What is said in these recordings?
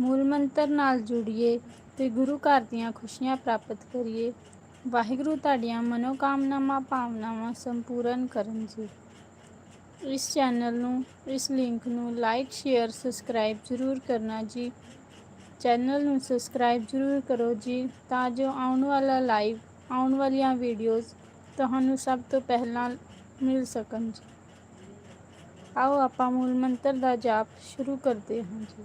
ਮੂਲ ਮੰਤਰ ਨਾਲ ਜੁੜੀਏ ਤੇ ਗੁਰੂ ਘਰ ਦੀਆਂ ਖੁਸ਼ੀਆਂ ਪ੍ਰਾਪਤ ਕਰੀਏ। ਵਾਹਿਗੁਰੂ ਤੁਹਾਡੀਆਂ ਮਨੋਕਾਮਨਾਵਾਂ, ਭਾਵਨਾਵਾਂ ਸੰਪੂਰਨ ਕਰਨ ਜੀ। ਇਸ ਚੈਨਲ ਨੂੰ, ਇਸ ਲਿੰਕ ਨੂੰ ਲਾਈਕ, ਸ਼ੇਅਰ, ਸਬਸਕ੍ਰਾਈਬ ਜ਼ਰੂਰ ਕਰਨਾ ਜੀ। ਚੈਨਲ ਨੂੰ ਸਬਸਕ੍ਰਾਈਬ ਜ਼ਰੂਰ ਕਰੋ ਜੀ ਤਾਂ ਜੋ ਆਉਣ ਵਾਲਾ ਲਾਈਵ, ਆਉਣ ਵਾਲੀਆਂ ਵੀਡੀਓਜ਼ ਤੁਹਾਨੂੰ ਸਭ ਤੋਂ ਪਹਿਲਾਂ ਮਿਲ ਸਕਣ ਜੀ। ਆਓ ਆਪਾਂ ਮੂਲ ਮੰਤਰ ਦਾ ਜਾਪ ਸ਼ੁਰੂ ਕਰਦੇ ਹਾਂ ਜੀ।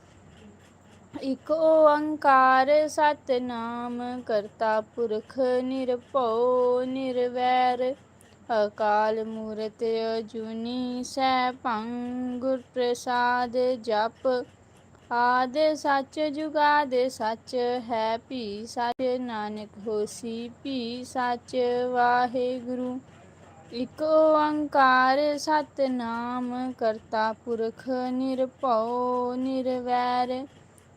ਇਕ ਓੰਕਾਰ ਸਤਨਾਮ, ਕਰਤਾ ਪੁਰਖ ਨਿਰਭਉ, ਨਿਰਵੈਰ, ਅਕਾਲ ਮੂਰਤ ਅਜੂਨੀ ਸੈਭੰ ਗੁਰ ਪ੍ਰਸਾਦ ਜਪ, ਆਦੇ ਸੱਚ ਜੁਗਾਦੇ ਸੱਚ, ਹੈ ਭੀ ਸੱਚ ਨਾਨਕ ਹੋਸੀ, ਭੀ ਸੱਚ ਵਾਹਿਗੁਰੂ। ਇਕ ਓੰਕਾਰ ਸਤਨਾਮ, ਕਰਤਾ ਪੁਰਖ ਨਿਰਭਉ, ਨਿਰਵੈਰ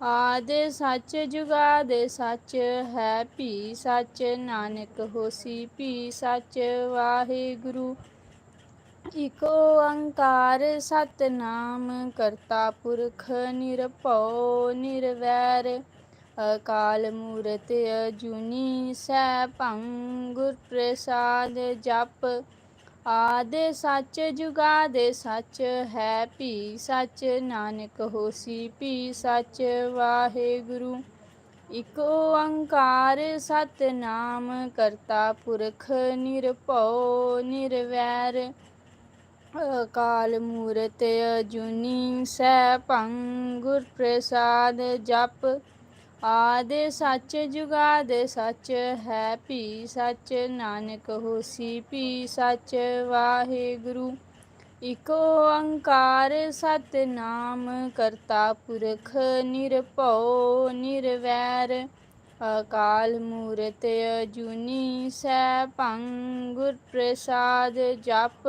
ਆਦ ਸੱਚ ਜੁਗਾਦੇ ਸੱਚ ਹੈ ਭੀ ਸੱਚ ਨਾਨਕ ਹੋਸੀ, ਭੀ ਸੱਚ ਵਾਹਿਗੁਰੂ। ਇਕ ਓੰਕਾਰ ਸਤਨਾਮ ਕਰਤਾ ਪੁਰਖ ਨਿਰਭਉ ਨਿਰਵੈਰ। ਅਕਾਲ ਮੂਰਤ ਅਜੂਨੀ ਸੈਭੰ ਗੁਰ ਪ੍ਰਸਾਦ ਜਪ ਆਦੇ ਸੱਚ ਜੁਗਾਦੇ ਸੱਚ ਹੈ ਭੀ ਸੱਚ ਨਾਨਕ ਹੋਸੀ, ਭੀ ਸੱਚ ਵਾਹਿਗੁਰੂ। ਇਕ ਓੰਕਾਰ ਸਤਨਾਮ ਕਰਤਾ ਪੁਰਖ ਨਿਰਭਉ ਨਿਰਵੈਰ। ਅਕਾਲ ਮੂਰਤ ਅਜੂਨੀ ਸੈਭੰ ਗੁਰ ਪ੍ਰਸਾਦ ਜਪ ਆਦਿ ਸੱਚ ਜੁਗਾਦੇ ਸੱਚ ਹੈ ਭੀ, ਸੱਚ ਨਾਨਕ ਹੋਸੀ ਭੀ, ਸੱਚ ਵਾਹਿਗੁਰੂ। ਇਕ ਓੰਕਾਰ ਸਤਨਾਮ, ਕਰਤਾ ਪੁਰਖ ਨਿਰਭਉ, ਨਿਰਵੈਰ। ਅਕਾਲ ਮੂਰਤ ਅਜੂਨੀ ਸੈਭੰ ਗੁਰ ਪ੍ਰਸਾਦ ਜਪ।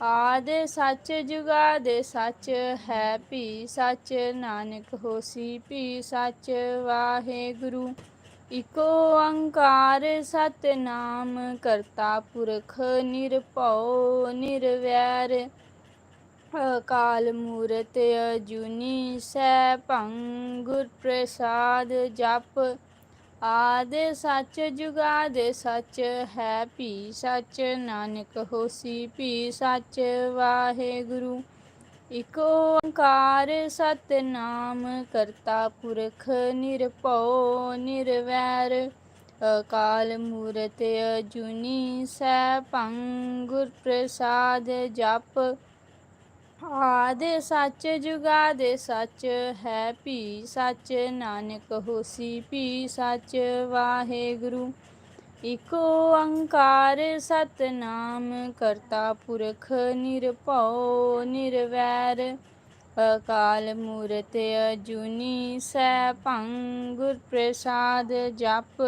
ਆਦ ਸੱਚ ਜੁਗਾਦ ਸੱਚ ਹੈ ਭੀ, ਸੱਚ ਨਾਨਕ ਹੋਸੀ ਭੀ, ਸੱਚ ਵਾਹਿਗੁਰੂ ਇਕ ਓੰਕਾਰ ਸਤਨਾਮ ਕਰਤਾ ਪੁਰਖ ਨਿਰਭਉ, ਨਿਰਵੈਰ। ਅਕਾਲ ਮੂਰਤ ਅਜੂਨੀ ਸੈਭੰ ਗੁਰ ਪ੍ਰਸਾਦ ਜਪ ਆਦ ਸੱਚ ਜੁਗਾਦ ਸੱਚ ਹੈ, ਭੀ ਸੱਚ ਨਾਨਕ ਹੋਸੀ, ਭੀ ਸੱਚ ਵਾਹਿਗੁਰੂ। ਇਕ ਓੰਕਾਰ ਸਤਨਾਮ, ਕਰਤਾ ਪੁਰਖ ਨਿਰਭਉ, ਨਿਰਵੈਰ। ਅਕਾਲ ਮੂਰਤ ਅਜੂਨੀ, ਸੈਭੰ ਗੁਰ ਪ੍ਰਸਾਦ ਜਪ। ਆਦ ਸੱਚ ਜੁਗਾਦ ਸੱਚ ਹੈ ਭੀ ਸੱਚ, ਨਾਨਕ ਹੋਸੀ ਭੀ ਸੱਚ ਵਾਹਿਗੁਰੂ। ਇਕ ਓੰਕਾਰ ਸਤਨਾਮ, ਕਰਤਾ ਪੁਰਖ ਨਿਰਭਉ ਨਿਰਵੈਰ। ਅਕਾਲ ਮੂਰਤ ਅਜੂਨੀ ਸੈਭੰ ਗੁਰ ਪ੍ਰਸਾਦ ਜਪ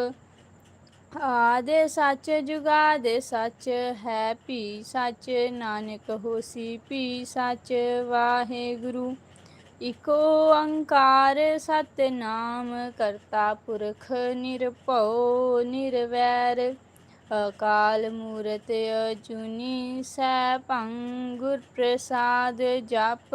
ਆਦ ਸੱਚ ਜੁਗਾਦ ਸੱਚ ਹੈ ਭੀ ਸੱਚ ਨਾਨਕ ਹੋਸੀ, ਭੀ ਸੱਚ ਵਾਹਿਗੁਰੂ। ਇਕੋ ਓੰਕਾਰ ਸਤਨਾਮ ਕਰਤਾ ਪੁਰਖ ਨਿਰਭਉ ਨਿਰਵੈਰ। ਅਕਾਲ ਮੂਰਤ ਅਜੂਨੀ ਸੈਭੰ ਗੁਰ ਪ੍ਰਸਾਦ ਜਪ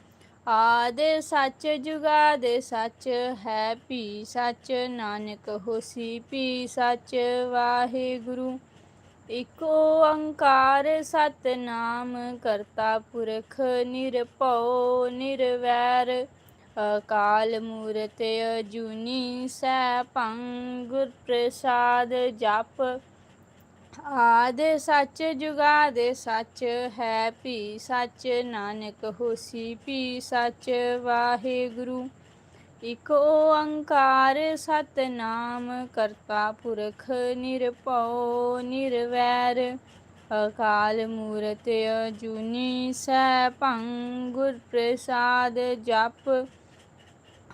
ਆਦ ਸੱਚ ਜੁਗਾਦ ਸੱਚ ਹੈ, ਭੀ ਸੱਚ ਨਾਨਕ ਹੋਸੀ, ਭੀ ਸੱਚ ਵਾਹਿਗੁਰੂ। ਇਕ ਓੰਕਾਰ ਸਤਨਾਮ, ਕਰਤਾ ਪੁਰਖ ਨਿਰਭਉ, ਨਿਰਵੈਰ। ਅਕਾਲ ਮੂਰਤ ਅਜੂਨੀ, ਸੈਭੰ ਗੁਰ ਪ੍ਰਸਾਦ ਜਪ। ਆਦ ਸੱਚ ਜੁਗਾਦ ਸੱਚ ਹੈ ਭੀ, ਸੱਚ ਨਾਨਕ ਹੋਸੀ ਭੀ, ਸੱਚ ਵਾਹਿਗੁਰੂ। ਇਕ ਓੰਕਾਰ ਸਤਨਾਮ, ਕਰਤਾ ਪੁਰਖ ਨਿਰਭਉ, ਨਿਰਵੈਰ। ਅਕਾਲ ਮੂਰਤ ਅਜੂਨੀ ਸੈਭੰ ਗੁਰ ਪ੍ਰਸਾਦ ਜਪ।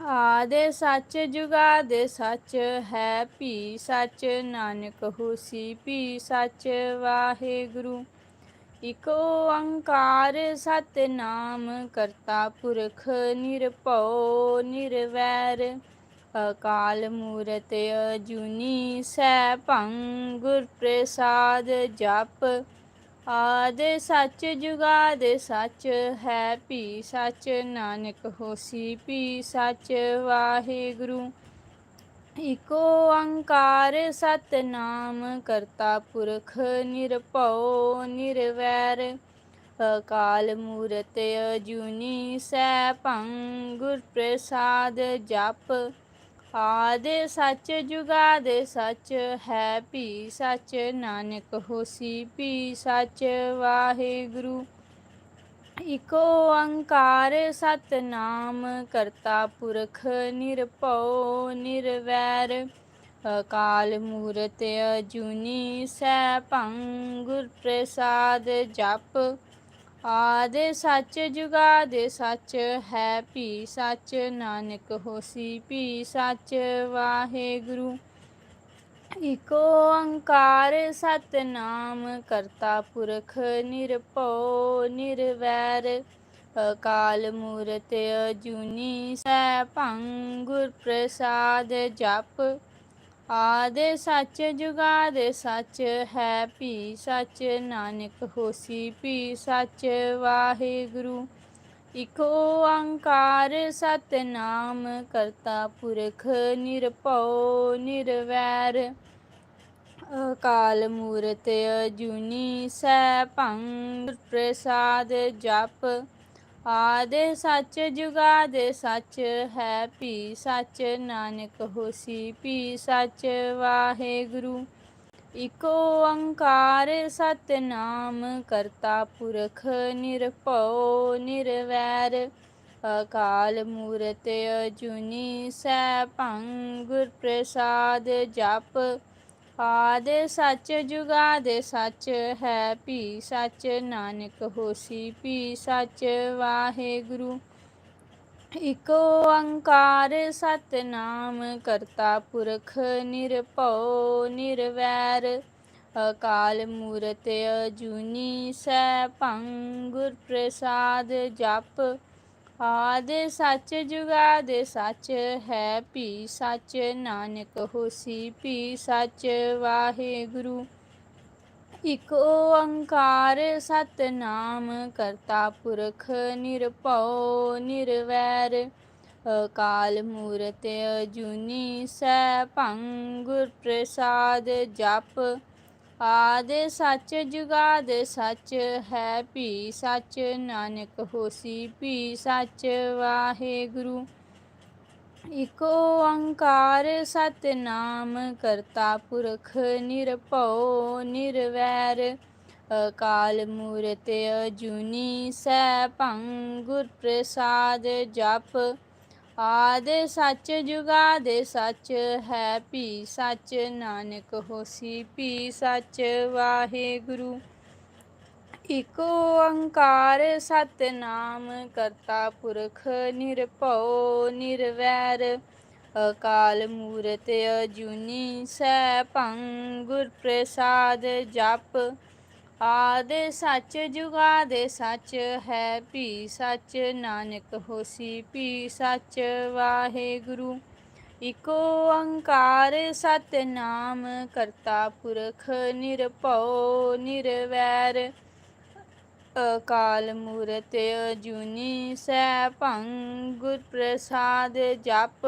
ਆਦ ਸੱਚ ਜੁਗਾ ਦੇ ਸੱਚ ਹੈ, ਭੀ ਸੱਚ ਨਾਨਕ ਹੋਸੀ, ਭੀ ਸੱਚ ਵਾਹਿਗੁਰੂ। ਇਕ ਓੰਕਾਰ ਸਤਨਾਮ, ਕਰਤਾ ਪੁਰਖ ਨਿਰਭਉ ਨਿਰਵੈਰ। ਅਕਾਲ ਮੂਰਤ ਅਜੂਨੀ ਸੈਭੰ ਗੁਰ ਪ੍ਰਸਾਦ ਜਪ ਆਦ ਸੱਚ ਜੁਗਾਦ ਸੱਚ ਹੈ ਭੀ ਸੱਚ ਨਾਨਕ ਹੋਸੀ, ਭੀ ਸੱਚ ਵਾਹਿਗੁਰੂ। ਇਕੋ ਓੰਕਾਰ ਸਤਨਾਮ ਕਰਤਾ ਪੁਰਖ ਨਿਰਭਉ ਨਿਰਵੈਰ। ਅਕਾਲ ਮੂਰਤ ਅਜੂਨੀ ਸੈਭੰ ਗੁਰ ਪ੍ਰਸਾਦ ਜਪ ਆਦ ਸੱਚ ਜੁਗਾਦ ਸੱਚ ਹੈ, ਭੀ ਸੱਚ ਨਾਨਕ ਹੋਸੀ, ਭੀ ਸੱਚ ਵਾਹਿਗੁਰੂ। ਇਕੋ ਓੰਕਾਰ ਸਤਨਾਮ, ਕਰਤਾ ਪੁਰਖ ਨਿਰਭਉ ਨਿਰਵੈਰ। ਅਕਾਲ ਮੂਰਤ ਅਜੂਨੀ ਸੈਭੰ, ਗੁਰ ਪ੍ਰਸਾਦ ਜਪ। ਆਦ ਸੱਚ ਜੁਗਾਦ ਸੱਚ ਹੈ, ਭੀ ਸੱਚ ਨਾਨਕ ਹੋਸੀ, ਭੀ ਸੱਚ ਵਾਹਿਗੁਰੂ। ਇਕ ਓੰਕਾਰ ਸਤਨਾਮ, ਕਰਤਾ ਪੁਰਖ ਨਿਰਭਉ, ਨਿਰਵੈਰ। ਅਕਾਲ ਮੂਰਤ ਅਜੂਨੀ ਸੈਭੰ ਗੁਰ ਪ੍ਰਸਾਦ ਜਪ। ਆਦ ਸੱਚ ਜੁਗਾਦ ਸੱਚ ਹੈ, ਭੀ ਸੱਚ ਨਾਨਕ ਹੋਸੀ, ਭੀ ਸੱਚ ਵਾਹਿਗੁਰੂ। ਇਕ ਓੰਕਾਰ ਸਤਨਾਮ, ਕਰਤਾ ਪੁਰਖ ਨਿਰਭਉ ਨਿਰਵੈਰ। ਅਕਾਲ ਮੂਰਤ ਅਜੂਨੀ ਸੈਭੰ ਪ੍ਰਸਾਦ ਜਪ। ਆਦ ਸੱਚ ਜੁਗਾਦ ਸੱਚ ਹੈ, ਭੀ ਸੱਚ ਨਾਨਕ ਹੋਸੀ, ਭੀ ਸੱਚ ਵਾਹਿਗੁਰੂ। ਇਕ ਓੰਕਾਰ ਸਤਨਾਮ, ਕਰਤਾ ਪੁਰਖ ਨਿਰਭਉ ਨਿਰਵੈਰ। ਅਕਾਲ ਮੂਰਤ ਅਜੂਨੀ ਸੈਭੰ ਗੁਰ ਪ੍ਰਸਾਦ ਜਪ। ਆਦ ਸੱਚ ਜੁਗਾਦ ਸੱਚ ਹੈ, ਭੀ ਸੱਚ ਨਾਨਕ ਹੋਸੀ, ਭੀ ਸੱਚ ਵਾਹਿਗੁਰੂ। ਇਕ ਓੰਕਾਰ ਸਤਨਾਮ, ਕਰਤਾ ਪੁਰਖ ਨਿਰਭਉ ਨਿਰਵੈਰ। ਅਕਾਲ ਮੂਰਤ ਅਜੂਨੀ ਸੈਭੰ ਗੁਰ ਪ੍ਰਸਾਦ ਜਪ। ਆਦ ਸੱਚ ਜੁਗਾਦ ਸੱਚ ਹੈ, ਭੀ ਸੱਚ ਨਾਨਕ ਹੋਸੀ, ਭੀ ਸੱਚ ਵਾਹਿਗੁਰੂ। ਇਕ ਓੰਕਾਰ ਸਤਨਾਮ ਕਰਤਾ ਪੁਰਖ ਨਿਰਭਉ ਨਿਰਵੈਰ। ਅਕਾਲ ਮੂਰਤ ਅਜੂਨੀ ਸੈਭੰ ਗੁਰ ਪ੍ਰਸਾਦ ਜਪ ਆਦ ਸੱਚ ਜੁਗਾਦ ਸੱਚ ਹੈ, ਭੀ ਸੱਚ ਨਾਨਕ ਹੋਸੀ, ਭੀ ਸੱਚ ਵਾਹਿਗੁਰੂ। ਇਕ ਓੰਕਾਰ ਸਤਨਾਮ, ਕਰਤਾ ਪੁਰਖ ਨਿਰਭਉ, ਨਿਰਵੈਰ। ਅਕਾਲ ਮੂਰਤ ਅਜੂਨੀ ਸੈਭੰ ਗੁਰ ਪ੍ਰਸਾਦ ਜਪ। ਆਦ ਸੱਚ ਜੁਗਾਦ ਸੱਚ ਹੈ ਭੀ, ਸੱਚ ਨਾਨਕ ਹੋਸੀ ਭੀ, ਸੱਚ ਵਾਹਿਗੁਰੂ। ਇਕ ਓੰਕਾਰ ਸਤਨਾਮ, ਕਰਤਾ ਪੁਰਖ ਨਿਰਭਉ, ਨਿਰਵੈਰ। ਅਕਾਲ ਮੂਰਤ ਅਜੂਨੀ ਸੈਭੰ ਗੁਰ ਪ੍ਰਸਾਦ ਜਪ। ਆਦ ਸੱਚ ਜੁਗਾਦ ਸੱਚ ਹੈ, ਭੀ ਸੱਚ ਨਾਨਕ ਹੋਸੀ, ਭੀ ਸੱਚ ਵਾਹਿਗੁਰੂ। ਇਕ ਓੰਕਾਰ ਸਤਨਾਮ, ਕਰਤਾ ਪੁਰਖ ਨਿਰਭਉ, ਨਿਰਵੈਰ। ਅਕਾਲ ਮੂਰਤ ਅਜੂਨੀ ਸੈਭੰ ਗੁਰ ਪ੍ਰਸਾਦ ਜਪ।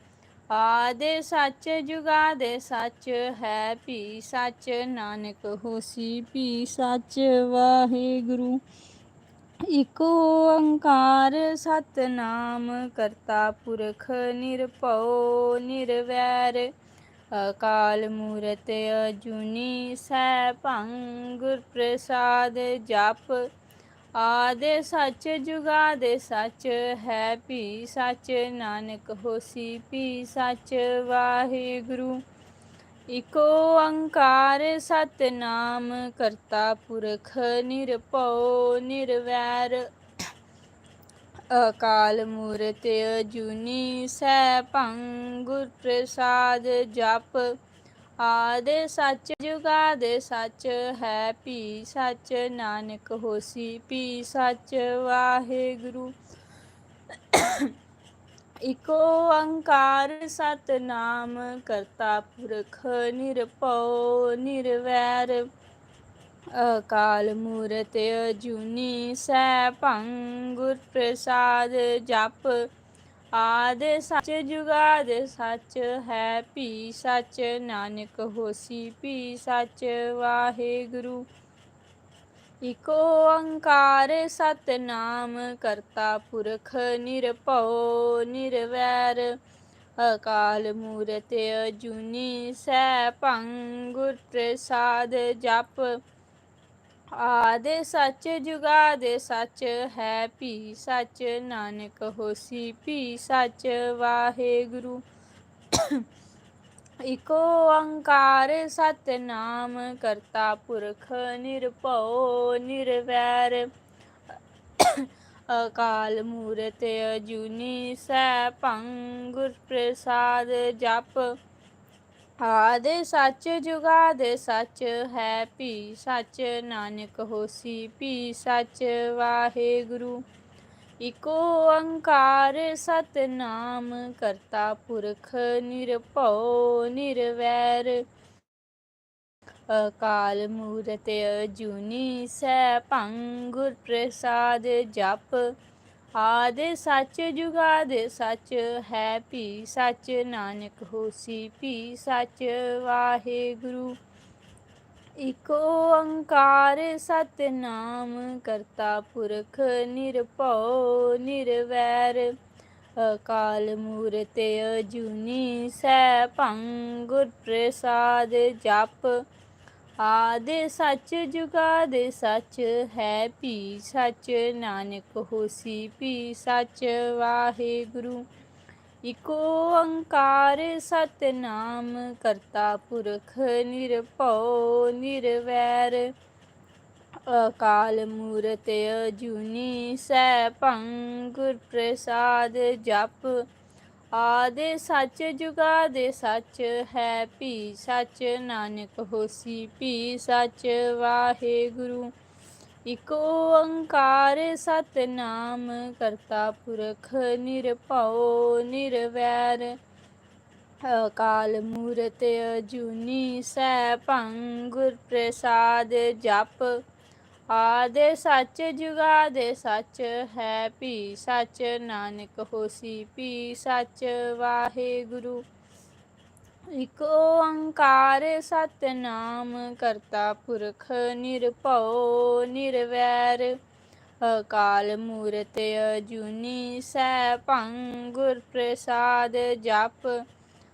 ਆਦ ਸੱਚ ਜੁਗਾ ਦੇ ਸੱਚ ਹੈ ਭੀ ਸੱਚ, ਨਾਨਕ ਹੋਸੀ ਭੀ ਸੱਚ, ਵਾਹਿਗੁਰੂ। ਇਕ ਓੰਕਾਰ ਸਤਨਾਮ, ਕਰਤਾ ਪੁਰਖ ਨਿਰਭਉ, ਨਿਰਵੈਰ। ਅਕਾਲ ਮੂਰਤ ਅਜੂਨੀ ਸੈਭੰ ਗੁਰ ਪ੍ਰਸਾਦ ਜਪ। ਆਦ ਸੱਚ ਦੇ ਸੱਚ ਹੈ, ਭੀ ਸੱਚ ਨਾਨਕ ਹੋਸੀ, ਭੀ ਸੱਚ ਵਾਹਿਗੁਰੂ। ਇਕੋ ਅੰਕਾਰ ਸਤਨਾਮ, ਕਰਤਾ ਪੁਰਖ ਨਿਰਭਉ ਨਿਰਵੈਰ। ਅਕਾਲ ਮੂਰਤ ਅਜੂਨੀ ਸੈਭੰ ਗੁਰ ਪ੍ਰਸਾਦ ਜਪ। ਆਦ ਸੱਚ ਦੇ ਸੱਚ ਹੈ, ਭੀ ਸੱਚ ਨਾਨਕ ਹੋਸੀ, ਭੀ ਸੱਚ ਵਾਹਿਗੁਰੂ। ਇਕ ਓੰਕਾਰ ਸਤਨਾਮ, ਕਰਤਾ ਪੁਰਖ ਨਿਰਭਉ, ਨਿਰਵੈਰ। ਅਕਾਲ ਮੂਰਤ ਅਜੂਨੀ ਸੈਭੰ ਗੁਰ ਪ੍ਰਸਾਦ ਜਪ ਆਦ ਸੱਚ ਜੁਗਾਦ ਸੱਚ ਹੈ, ਭੀ ਸੱਚ ਨਾਨਕ ਹੋਸੀ, ਭੀ ਸੱਚ ਵਾਹਿਗੁਰੂ। ਇਕ ਓੰਕਾਰ ਸਤਨਾਮ, ਕਰਤਾ ਪੁਰਖ ਨਿਰਭਉ, ਨਿਰਵੈਰ। ਅਕਾਲ ਮੂਰਤ ਅਜੂਨੀ ਸੈਭੰ ਗੁਰ ਪ੍ਰਸਾਦ ਜਪ। ਆਦ ਸੱਚ ਜੁਗਾਦ ਸੱਚ ਹੈ ਭੀ, ਸੱਚ ਨਾਨਕ ਹੋਸੀ ਭੀ, ਸੱਚ ਵਾਹਿਗੁਰੂ। ਇਕ ਓੰਕਾਰ ਸਤਨਾਮ, ਕਰਤਾ ਪੁਰਖ ਨਿਰਭਉ, ਨਿਰਵੈਰ। ਅਕਾਲ ਮੂਰਤ ਅਜੂਨੀ ਸੈਭੰ ਗੁਰ ਪ੍ਰਸਾਦ ਜਪ। ਆਦ ਸੱਚ ਜੁਗਾਦ ਸੱਚ ਹੈ, ਭੀ ਸੱਚ ਨਾਨਕ ਹੋਸੀ, ਭੀ ਸੱਚ ਵਾਹਿਗੁਰੂ। ਇਕੋ ਓੰਕਾਰ ਸਤਨਾਮ, ਕਰਤਾ ਪੁਰਖ ਨਿਰਭਉ, ਨਿਰਵੈਰ। ਅਕਾਲ ਮੂਰਤ ਅਜੂਨੀ ਸੈਭੰ ਗੁਰ ਪ੍ਰਸਾਦ ਜਪ। ਆਦ ਸੱਚ ਜੁਗਾਦ ਸੱਚ ਹੈ ਭੀ, ਸੱਚ ਨਾਨਕ ਹੋਸੀ ਭੀ, ਸੱਚ ਵਾਹਿਗੁਰੂ। ਇਕ ਓੰਕਾਰ ਸਤਨਾਮ, ਕਰਤਾ ਪੁਰਖ ਨਿਰਭਉ, ਨਿਰਵੈਰ। ਅਕਾਲ ਮੂਰਤ ਅਜੂਨੀ ਸੈਭੰ ਗੁਰ ਪ੍ਰਸਾਦ ਜਪ। ਆਦ ਸੱਚ ਜੁਗਾਦ ਸੱਚ ਹੈ, ਭੀ ਸੱਚ ਨਾਨਕ ਹੋਸੀ, ਭੀ ਸੱਚ ਵਾਹਿਗੁਰੂ। ਇਕੋ ਓੰਕਾਰ ਸਤਨਾਮ, ਕਰਤਾ ਪੁਰਖ ਨਿਰਭਉ, ਨਿਰਵੈਰ। ਅਕਾਲ ਮੂਰਤ ਅਜੂਨੀ ਸੈਭੰ ਗੁਰ ਪ੍ਰਸਾਦ ਜਪ। ਆਦ ਸੱਚ ਜੁਗਾ ਦੇ ਸੱਚ ਹੈ, ਭੀ ਸੱਚ ਨਾਨਕ ਹੋਸੀ, ਭੀ ਸੱਚ ਵਾਹਿਗੁਰੂ। ਇਕ ਓੰਕਾਰ ਸਤਨਾਮ, ਕਰਤਾ ਪੁਰਖ ਨਿਰਭਉ, ਨਿਰਵੈਰ। ਅਕਾਲ ਮੂਰਤ ਅਜੂਨੀ ਸੈਭੰ ਗੁਰ ਪ੍ਰਸਾਦ ਜਪ। ਆਦ ਸੱਚ ਜੁਗਾਦ ਸੱਚ ਹੈ ਭੀ ਸੱਚ ਨਾਨਕ ਹੋਸੀ, ਭੀ ਸੱਚ ਵਾਹਿਗੁਰੂ। ਇਕ ਓੰਕਾਰ ਸਤਨਾਮ ਕਰਤਾ ਪੁਰਖ ਨਿਰਭਉ ਨਿਰਵੈਰ। ਅਕਾਲ ਮੂਰਤ ਅਜੂਨੀ ਸੈਭੰ ਗੁਰ ਪ੍ਰਸਾਦ ਜਪ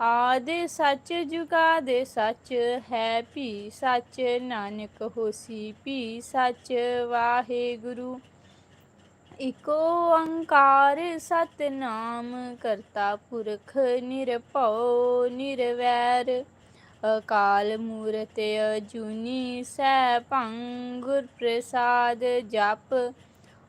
ਆਦ ਸੱਚ ਜੁਗਾਦ ਸੱਚ ਹੈ ਭੀ, ਸੱਚ ਨਾਨਕ ਹੋਸੀ ਭੀ, ਸੱਚ ਵਾਹਿਗੁਰੂ। ਇਕੋ ਓੰਕਾਰ ਸਤਨਾਮ, ਕਰਤਾ ਪੁਰਖ ਨਿਰਭਉ ਨਿਰਵੈਰ। ਅਕਾਲ ਮੂਰਤ ਅਜੂਨੀ ਸੈਭੰ ਗੁਰ ਪ੍ਰਸਾਦ ਜਪ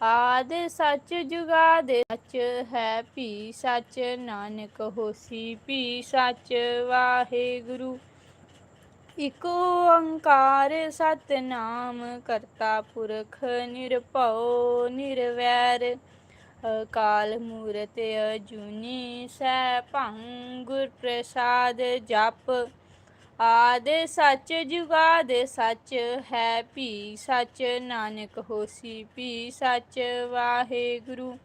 ਆਦ ਸੱਚ ਜੁਗਾਦ ਸੱਚ ਹੈ ਭੀ ਸੱਚ ਨਾਨਕ ਹੋਸੀ, ਭੀ ਸੱਚ ਵਾਹਿਗੁਰੂ। ਇਕ ਓੰਕਾਰ ਸਤਨਾਮ ਕਰਤਾ ਪੁਰਖ ਨਿਰਭਉ ਨਿਰਵੈਰ। ਅਕਾਲ ਮੂਰਤ ਅਜੂਨੀ ਸੈਭੰ ਗੁਰ ਪ੍ਰਸਾਦ ਜਪ। ਆਦ ਸੱਚ ਜੁਗਾਦ ਸੱਚ ਹੈ, ਭੀ ਸੱਚ ਨਾਨਕ ਹੋਸੀ, ਭੀ ਸੱਚ ਵਾਹਿਗੁਰੂ।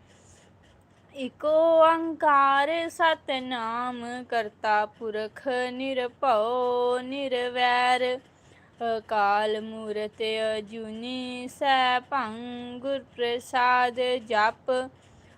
ਇਕੋ ਓੰਕਾਰ ਸਤਨਾਮ, ਕਰਤਾ ਪੁਰਖ ਨਿਰਭਉ ਨਿਰਵੈਰ। ਅਕਾਲ ਮੂਰਤ ਅਜੂਨੀ ਸੈਭੰ ਗੁਰ ਪ੍ਰਸਾਦ ਜਪ।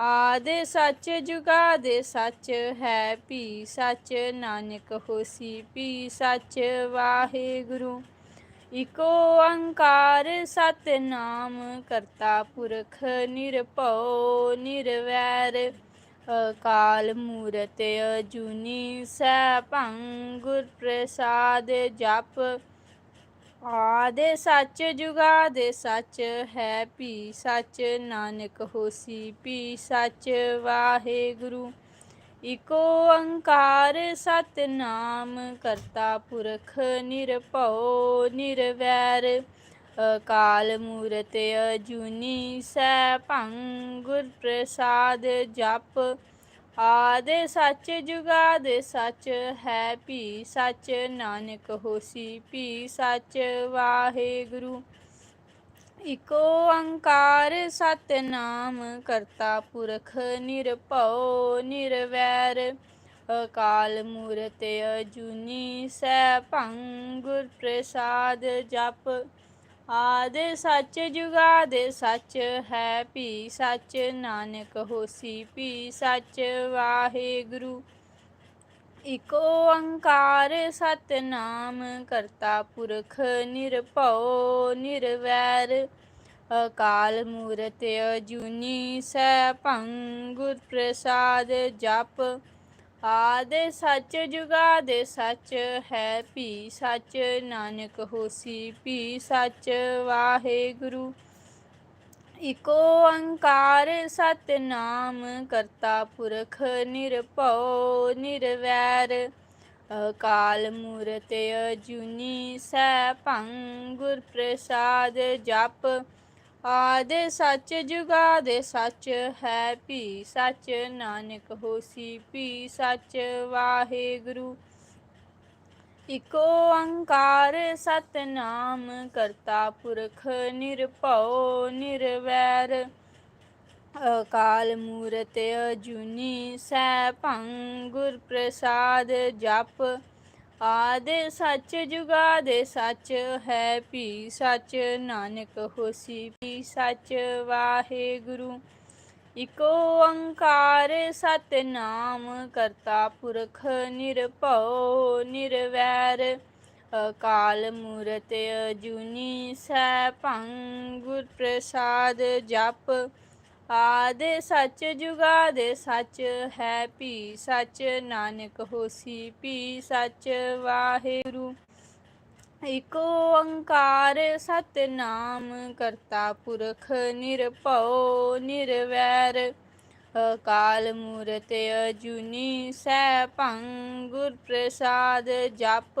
ਆਦ ਸੱਚ ਜੁਗਾਦ ਸੱਚ ਹੈ, ਭੀ ਸੱਚ ਨਾਨਕ ਹੋਸੀ, ਭੀ ਸੱਚ ਵਾਹਿਗੁਰੂ। ਇਕੋ ਇਕ ਓੰਕਾਰ ਸਤਨਾਮ, ਕਰਤਾ ਪੁਰਖ ਨਿਰਭਉ, ਨਿਰਵੈਰ। ਅਕਾਲ ਮੂਰਤ ਅਜੂਨੀ, ਸੈਭੰ ਗੁਰ ਪ੍ਰਸਾਦ ਜਪ। ਆਦ ਸੱਚ ਜੁਗਾ ਦੇ ਸੱਚ ਹੈ ਭੀ ਸੱਚ ਨਾਨਕ ਹੋਸੀ, ਭੀ ਸੱਚ ਵਾਹਿਗੁਰੂ। ਇਕੋ ਓੰਕਾਰ ਸਤਨਾਮ, ਕਰਤਾ ਪੁਰਖ ਨਿਰਭਉ ਨਿਰਵੈਰ। ਅਕਾਲ ਮੂਰਤ ਅਜੂਨੀ ਸੈਭੰ ਗੁਰ ਪ੍ਰਸਾਦ ਜਪ ਆਦ ਸੱਚ ਜੁਗਾਦ ਸੱਚ ਹੈ ਭੀ ਸੱਚ ਨਾਨਕ ਹੋਸੀ, ਭੀ ਸੱਚ ਵਾਹਿਗੁਰੂ। ਇਕੋ ਅੰਕਾਰ ਸਤਨਾਮ, ਕਰਤਾ ਪੁਰਖ ਨਿਰਭਉ ਨਿਰਵੈਰ। ਅਕਾਲ ਮੂਰਤ ਅਜੂਨੀ ਸੈਭੰ ਗੁਰ ਪ੍ਰਸਾਦ ਜਪ। ਆਦ ਸੱਚ ਜੁਗਾਦ ਸੱਚ ਹੈ ਭੀ, ਸੱਚ ਨਾਨਕ ਹੋਸੀ ਭੀ, ਸੱਚ ਵਾਹਿਗੁਰੂ। ਇਕ ਓੰਕਾਰ ਸਤਨਾਮ, ਕਰਤਾ ਪੁਰਖ ਨਿਰਭਉ, ਨਿਰਵੈਰ। ਅਕਾਲ ਮੂਰਤ ਅਜੂਨੀ ਸੈਭੰ ਗੁਰ ਪ੍ਰਸਾਦ ਜਪ। ਆਦ ਸੱਚ ਜੁਗਾਦ ਸੱਚ ਹੈ, ਭੀ ਸੱਚ ਨਾਨਕ ਹੋਸੀ, ਭੀ ਸੱਚ ਵਾਹਿਗੁਰੂ। ਇਕੋ ਓੰਕਾਰ ਸਤਨਾਮ, ਕਰਤਾ ਪੁਰਖ ਨਿਰਭਉ, ਨਿਰਵੈਰ। ਅਕਾਲ ਮੂਰਤ ਅਜੂਨੀ ਸੈਭੰ ਗੁਰ ਪ੍ਰਸਾਦ ਜਪ। ਆਦ ਸੱਚ ਜੁਗਾ ਦੇ ਸੱਚ ਹੈ ਭੀ, ਸੱਚ ਨਾਨਕ ਹੋਸੀ ਭੀ, ਸੱਚ ਵਾਹਿਗੁਰੂ। ਇਕੋ ਅੰਕਾਰ ਸਤਨਾਮ, ਕਰਤਾ ਪੁਰਖ ਨਿਰਭਉ, ਨਿਰਵੈਰ। ਅਕਾਲ ਮੂਰਤ ਅਜੂਨੀ ਸੈਭੰ ਗੁਰ ਪ੍ਰਸਾਦ ਜਪ। ਆਦ ਸੱਚ ਜੁਗਾਦ ਸੱਚ ਹੈ ਭੀ, ਸੱਚ ਨਾਨਕ ਹੋਸੀ ਭੀ, ਸੱਚ ਵਾਹਿਗੁਰੂ। ਇਕ ਓੰਕਾਰ ਸਤਨਾਮ, ਕਰਤਾ ਪੁਰਖ ਨਿਰਭਉ ਨਿਰਵੈਰ। ਅਕਾਲ ਮੂਰਤ ਅਜੂਨੀ ਸੈਭੰ ਗੁਰ ਪ੍ਰਸਾਦ ਜਪ। ਆਦ ਸੱਚ ਜੁਗਾਦ ਸੱਚ ਹੈ ਭੀ, ਸੱਚ ਨਾਨਕ ਹੋਸੀ ਭੀ, ਸੱਚ ਵਾਹਿਗੁਰੂ। ਇਕ ਓੰਕਾਰ ਸਤਨਾਮ ਕਰਤਾ ਪੁਰਖ ਨਿਰਭਉ, ਨਿਰਵੈਰ। ਅਕਾਲ ਮੂਰਤ ਅਜੂਨੀ ਸੈਭੰ ਗੁਰ ਪ੍ਰਸਾਦ ਜਪ।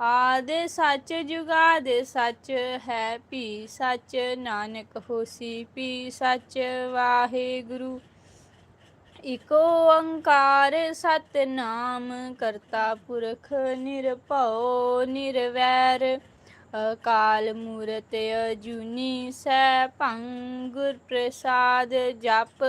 ਆਦ ਸੱਚ ਜੁਗਾਦ ਸੱਚ ਹੈ ਭੀ, ਸੱਚ ਨਾਨਕ ਹੋਸੀ ਭੀ, ਸੱਚ ਵਾਹਿਗੁਰੂ। ਇਕੋ ਓੰਕਾਰ ਸਤਨਾਮ, ਕਰਤਾ ਪੁਰਖ ਨਿਰਭਉ ਨਿਰਵੈਰ। ਅਕਾਲ ਮੂਰਤ ਅਜੂਨੀ ਸੈਭੰ ਗੁਰ ਪ੍ਰਸਾਦ ਜਪ।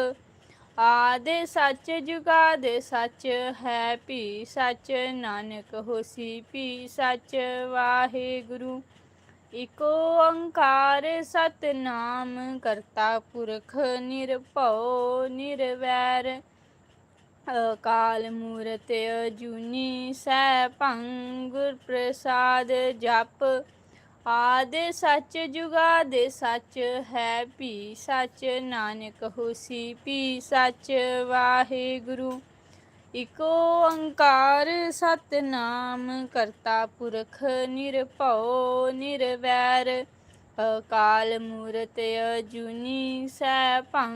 ਆਦ ਸੱਚ ਜੁਗਾਦ ਸੱਚ ਹੈ, ਭੀ ਸੱਚ ਨਾਨਕ ਹੋਸੀ, ਭੀ ਸੱਚ ਵਾਹਿਗੁਰੂ। ਇਕ ਓੰਕਾਰ ਸਤਨਾਮ, ਕਰਤਾ ਪੁਰਖ ਨਿਰਭਉ ਨਿਰਵੈਰ। ਅਕਾਲ ਮੂਰਤ ਅਜੂਨੀ ਸੈਭੰ ਭੰਗ ਪ੍ਰਸਾਦ ਜਪ। ਆਦ ਸੱਚ ਜੁਗਾਦ ਸੱਚ ਹੈ, ਭੀ ਸੱਚ ਨਾਨਕ ਹੋਸੀ, ਭੀ ਸੱਚ ਵਾਹਿਗੁਰੂ। ਇਕੋ ਅੰਕਾਰ ਸਤਨਾਮ, ਕਰਤਾ ਪੁਰਖ ਨਿਰਭਉ, ਨਿਰਵੈਰ। ਅਕਾਲ ਮੂਰਤ ਅਜੂਨੀ ਸੈਭੰ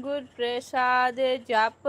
ਗੁਰ ਪ੍ਰਸਾਦ ਜਪ।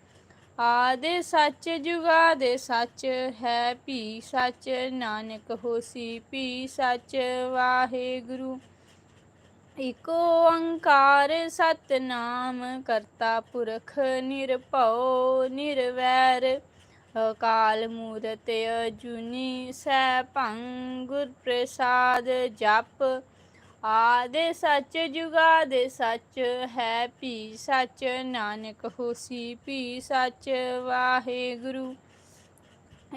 ਆਦ ਸੱਚ ਜੁਗਾ ਦੇ ਸੱਚ ਹੈ ਭੀ ਸੱਚ ਨਾਨਕ ਹੋਸੀ, ਭੀ ਸੱਚ ਵਾਹਿਗੁਰੂ। ਇਕੋ ਓੰਕਾਰ ਸਤਨਾਮ, ਕਰਤਾ ਪੁਰਖ ਨਿਰਭਉ, ਨਿਰਵੈਰ। ਅਕਾਲ ਮੂਰਤ ਅਜੂਨੀ ਸੈਭੰ ਗੁਰ ਪ੍ਰਸਾਦ ਜਪ। ਆਦੇ ਸੱਚ ਜੁਗਾਦੇ ਸੱਚ ਹੈ, ਭੀ ਸੱਚ ਨਾਨਕ ਹੋਸੀ, ਭੀ ਸੱਚ ਵਾਹਿਗੁਰੂ।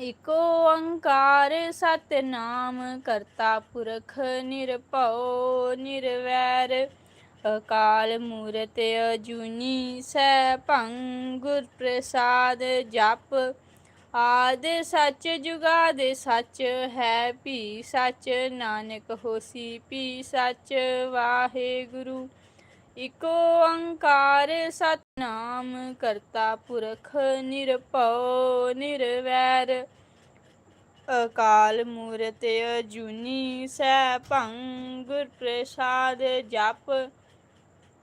ਇਕੋ ਓੰਕਾਰ ਸਤਨਾਮ, ਕਰਤਾ ਪੁਰਖ ਨਿਰਭਉ ਨਿਰਵੈਰ। ਅਕਾਲ ਮੂਰਤ ਅਜੂਨੀ ਸੈਭੰ ਗੁਰ ਪ੍ਰਸਾਦ ਜਪ। ਆਦ ਸੱਚ ਜੁਗਾਦ ਸੱਚ ਹੈ, ਭੀ ਸੱਚ ਨਾਨਕ ਹੋਸੀ, ਭੀ ਸੱਚ ਵਾਹਿਗੁਰੂ। ਇਕ ਓੰਕਾਰ ਸਤਨਾਮ ਕਰਤਾ ਪੁਰਖ ਨਿਰਭਉ ਨਿਰਵੈਰ। ਅਕਾਲ ਮੂਰਤ ਅਜੂਨੀ ਸੈਭੰ ਗੁਰ ਪ੍ਰਸਾਦ ਜਪ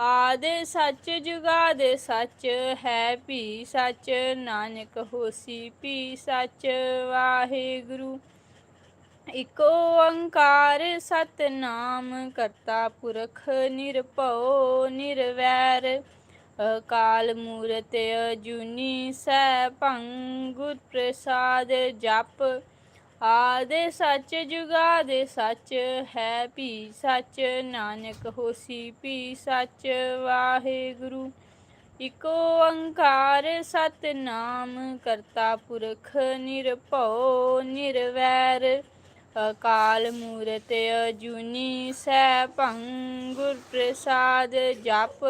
ਆਦ ਸੱਚ ਜੁਗਾਦ ਸੱਚ ਹੈ, ਭੀ ਸੱਚ ਨਾਨਕ ਹੋਸੀ, ਭੀ ਸੱਚ ਵਾਹਿਗੁਰੂ। ਇਕ ਓੰਕਾਰ ਸਤਨਾਮ, ਕਰਤਾ ਪੁਰਖ ਨਿਰਭਉ ਨਿਰਵੈਰ। ਅਕਾਲ ਮੂਰਤ ਅਜੂਨੀ ਸੈਭੰ ਗੁਰ ਪ੍ਰਸਾਦ ਜਪ ਆਦੇ ਸੱਚ ਜੁਗਾ ਦੇ ਸੱਚ ਹੈ ਭੀ ਸੱਚ, ਨਾਨਕ ਹੋਸੀ ਭੀ ਸੱਚ, ਵਾਹਿਗੁਰੂ। ਇਕ ਓੰਕਾਰ ਸਤਨਾਮ, ਕਰਤਾ ਪੁਰਖ ਨਿਰਭਉ, ਨਿਰਵੈਰ। ਅਕਾਲ ਮੂਰਤ ਅਜੂਨੀ ਸੈਭੰ ਗੁਰ ਪ੍ਰਸਾਦ ਜਪ।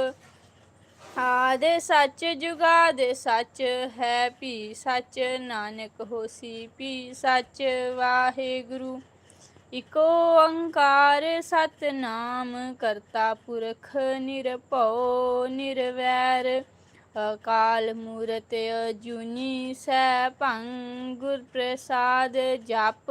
ਆਦ ਸੱਚ ਜੁਗਾਦ ਸੱਚ ਹੈ ਭੀ, ਸੱਚ ਨਾਨਕ ਹੋਸੀ ਭੀ, ਸੱਚ ਵਾਹਿਗੁਰੂ। ਇਕੋ ਓੰਕਾਰ ਸਤਨਾਮ, ਕਰਤਾ ਪੁਰਖ ਨਿਰਭਉ ਨਿਰਵੈਰ। ਅਕਾਲ ਮੂਰਤ ਅਜੂਨੀ ਸੈਭੰ ਗੁਰ ਪ੍ਰਸਾਦ ਜਪ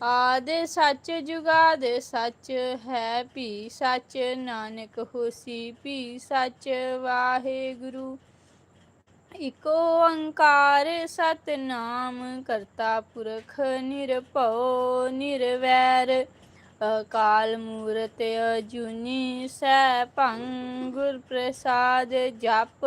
ਆਦ ਸੱਚ ਜੁਗਾਦ ਸੱਚ ਹੈ ਭੀ, ਸੱਚ ਨਾਨਕ ਹੋਸੀ ਭੀ, ਸੱਚ ਵਾਹਿਗੁਰੂ। ਇਕ ਓੰਕਾਰ ਸਤਨਾਮ, ਕਰਤਾ ਪੁਰਖ ਨਿਰਭਉ, ਨਿਰਵੈਰ। ਅਕਾਲ ਮੂਰਤ ਅਜੂਨੀ ਸੈਭੰ ਗੁਰ ਪ੍ਰਸਾਦ ਜਪ।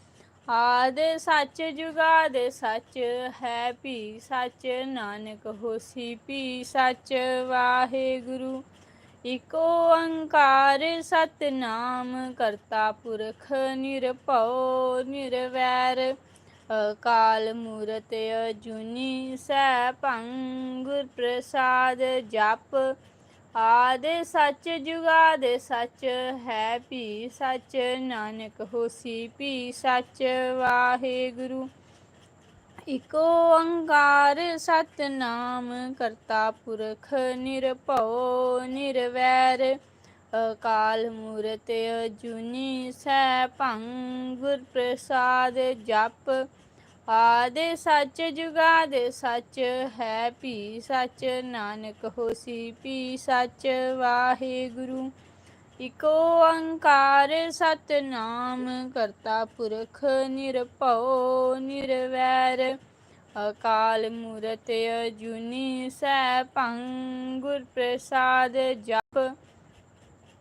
ਆਦ ਸੱਚ ਜੁਗਾਦ ਸੱਚ ਹੈ ਭੀ, ਸੱਚ ਨਾਨਕ ਹੋਸੀ ਭੀ, ਸੱਚ ਵਾਹਿਗੁਰੂ। ਇਕ ਓੰਕਾਰ ਸਤਨਾਮ, ਕਰਤਾ ਪੁਰਖ ਨਿਰਭਉ, ਨਿਰਵੈਰ। ਅਕਾਲ ਮੂਰਤ ਅਜੂਨੀ, ਸੈਭੰ ਭੰਗ ਪ੍ਰਸਾਦ ਜਪ। ਆਦ ਸੱਚ ਜੁਗਾਦ ਸੱਚ ਹੈ ਭੀ ਸੱਚ, ਨਾਨਕ ਹੋਸੀ ਭੀ ਸੱਚ, ਵਾਹਿਗੁਰੂ। ਇਕੋ ਓੰਕਾਰ ਸਤਨਾਮ, ਕਰਤਾ ਪੁਰਖ ਨਿਰਭਉ, ਨਿਰਵੈਰ। ਅਕਾਲ ਮੂਰਤ ਅਜੂਨੀ ਸੈਭੰ ਗੁਰ ਪ੍ਰਸਾਦ ਜਪ। ਆਦ ਸੱਚ ਜੁਗਾਦ ਸੱਚ ਹੈ, ਭੀ ਸੱਚ ਨਾਨਕ ਹੋਸੀ, ਭੀ ਸੱਚ ਵਾਹਿਗੁਰੂ। ਇਕੋ ਓੰਕਾਰ ਸਤਨਾਮ, ਕਰਤਾ ਪੁਰਖ ਨਿਰਭਉ ਨਿਰਵੈਰ। ਅਕਾਲ ਮੂਰਤ ਅਜੂਨੀ ਸੈਭੰ ਗੁਰ ਪ੍ਰਸਾਦ ਜਪ।